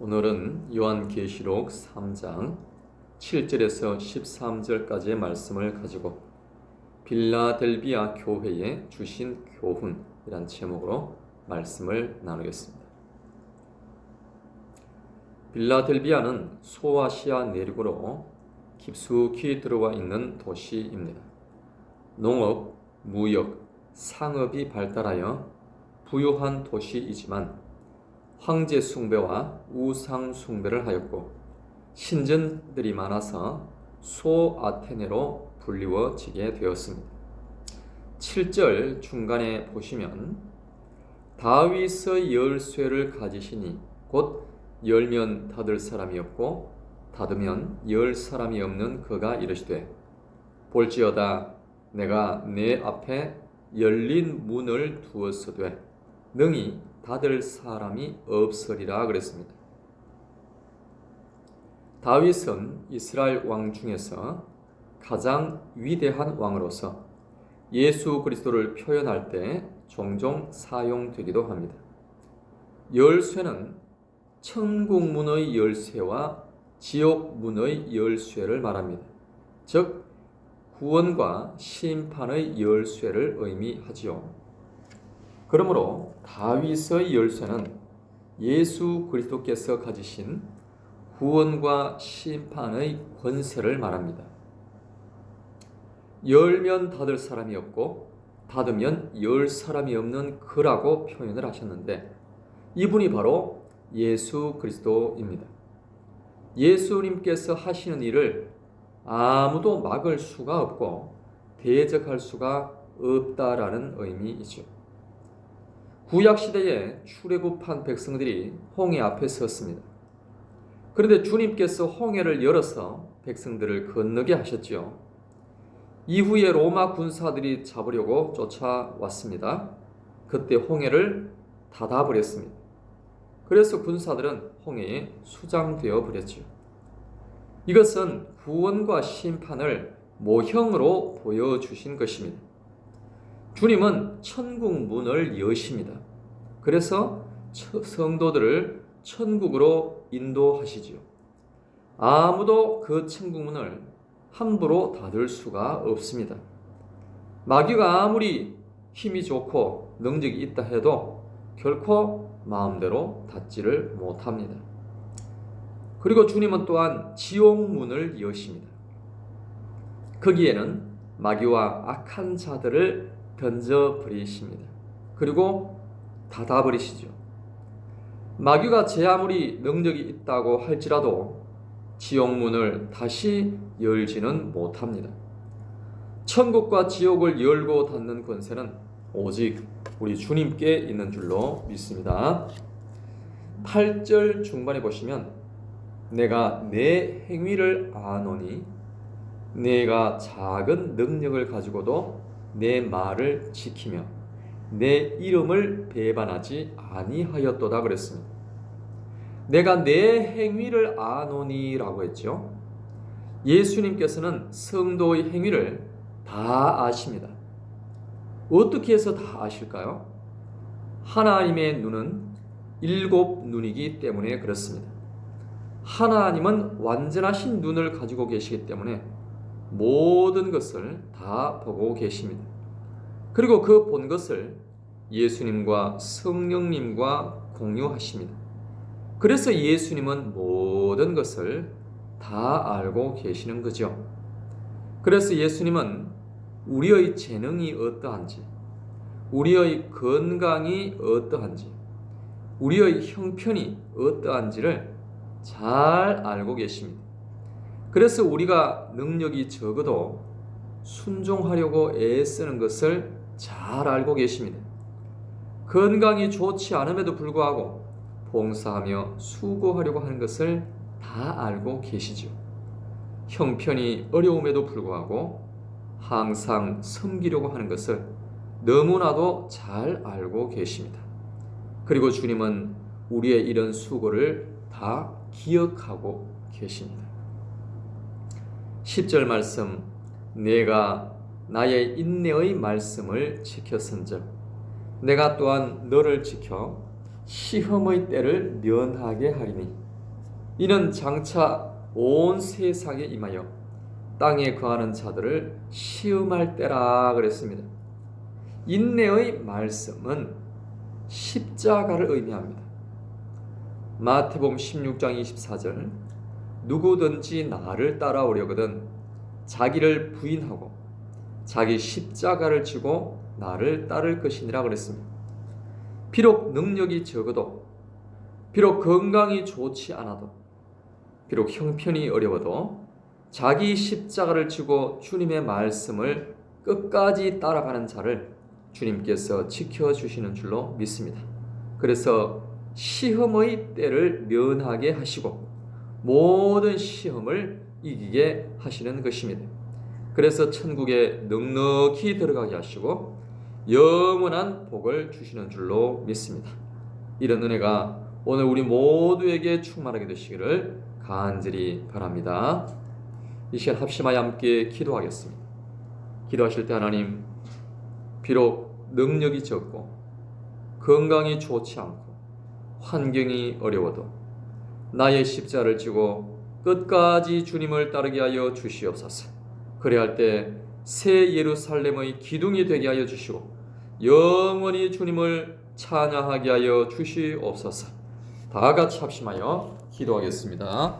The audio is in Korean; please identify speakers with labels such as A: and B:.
A: 오늘은 요한계시록 3장 7절에서 13절까지의 말씀을 가지고 빌라델비아 교회에 주신 교훈이란 제목으로 말씀을 나누겠습니다. 빌라델비아는 소아시아 내륙으로 깊숙이 들어와 있는 도시입니다. 농업, 무역, 상업이 발달하여 부유한 도시이지만 황제 숭배와 우상 숭배를 하였고 신전들이 많아서 소 아테네로 불리워지게 되었습니다. 7절 중간에 보시면 다윗의 열쇠를 가지시니 곧 열면 닫을 사람이 없고 닫으면 열 사람이 없는 그가 이르시되 볼지어다 내가 내 앞에 열린 문을 두었으되 능히 닫을 사람이 없으리라 그랬습니다. 다윗은 이스라엘 왕 중에서 가장 위대한 왕으로서 예수 그리스도를 표현할 때 종종 사용되기도 합니다. 열쇠는 천국 문의 열쇠와 지옥 문의 열쇠를 말합니다. 즉 구원과 심판의 열쇠를 의미하지요. 그러므로 다윗의 열쇠는 예수 그리스도께서 가지신 구원과 심판의 권세를 말합니다. 열면 닫을 사람이 없고 닫으면 열 사람이 없는 그라고 표현을 하셨는데 이분이 바로 예수 그리스도입니다. 예수님께서 하시는 일을 아무도 막을 수가 없고 대적할 수가 없다라는 의미이죠. 구약 시대에 출애굽한 백성들이 홍해 앞에 섰습니다. 그런데 주님께서 홍해를 열어서 백성들을 건너게 하셨지요. 이후에 로마 군사들이 잡으려고 쫓아왔습니다. 그때 홍해를 닫아버렸습니다. 그래서 군사들은 홍해에 수장되어 버렸지요. 이것은 구원과 심판을 모형으로 보여주신 것입니다. 주님은 천국 문을 여십니다. 그래서 성도들을 천국으로 인도하시지요. 아무도 그 천국 문을 함부로 닫을 수가 없습니다. 마귀가 아무리 힘이 좋고 능력이 있다 해도 결코 마음대로 닫지를 못합니다. 그리고 주님은 또한 지옥 문을 여십니다. 거기에는 마귀와 악한 자들을 던져버리십니다. 그리고 닫아 버리시죠. 마귀가 제 아무리 능력이 있다고 할지라도 지옥문을 다시 열지는 못합니다. 천국과 지옥을 열고 닫는 권세는 오직 우리 주님께 있는 줄로 믿습니다. 8절 중반에 보시면 내가 내 행위를 아노니 내가 작은 능력을 가지고도 내 말을 지키며 내 이름을 배반하지 아니하였도다 그랬습니다. 내가 내 행위를 아노니라고 했죠. 예수님께서는 성도의 행위를 다 아십니다. 어떻게 해서 다 아실까요? 하나님의 눈은 일곱 눈이기 때문에 그렇습니다. 하나님은 완전하신 눈을 가지고 계시기 때문에 모든 것을 다 보고 계십니다. 그리고 그 본 것을 예수님과 성령님과 공유하십니다. 그래서 예수님은 모든 것을 다 알고 계시는 거죠. 그래서 예수님은 우리의 재능이 어떠한지, 우리의 건강이 어떠한지, 우리의 형편이 어떠한지를 잘 알고 계십니다. 그래서 우리가 능력이 적어도 순종하려고 애쓰는 것을 잘 알고 계십니다. 건강이 좋지 않음에도 불구하고 봉사하며 수고하려고 하는 것을 다 알고 계시죠. 형편이 어려움에도 불구하고 항상 섬기려고 하는 것을 너무나도 잘 알고 계십니다. 그리고 주님은 우리의 이런 수고를 다 기억하고 계십니다. 10절 말씀 내가 나의 인내의 말씀을 지켰은즉 내가 또한 너를 지켜 시험의 때를 면하게 하리니 이는 장차 온 세상에 임하여 땅에 거하는 자들을 시험할 때라 그랬습니다. 인내의 말씀은 십자가를 의미합니다. 마태복음 16장 24절 누구든지 나를 따라오려거든 자기를 부인하고 자기 십자가를 지고 나를 따를 것이니라 그랬습니다. 비록 능력이 적어도 비록 건강이 좋지 않아도 비록 형편이 어려워도 자기 십자가를 지고 주님의 말씀을 끝까지 따라가는 자를 주님께서 지켜주시는 줄로 믿습니다. 그래서 시험의 때를 면하게 하시고 모든 시험을 이기게 하시는 것입니다. 그래서 천국에 넉넉히 들어가게 하시고 영원한 복을 주시는 줄로 믿습니다. 이런 은혜가 오늘 우리 모두에게 충만하게 되시기를 간절히 바랍니다. 이 시간 합심하여 함께 기도하겠습니다. 기도하실 때 하나님 비록 능력이 적고 건강이 좋지 않고 환경이 어려워도 나의 십자를 지고 끝까지 주님을 따르게 하여 주시옵소서. 그래야 할때 새 예루살렘의 기둥이 되게 하여 주시고 영원히 주님을 찬양하게 하여 주시옵소서. 다 같이 합심하여 기도하겠습니다.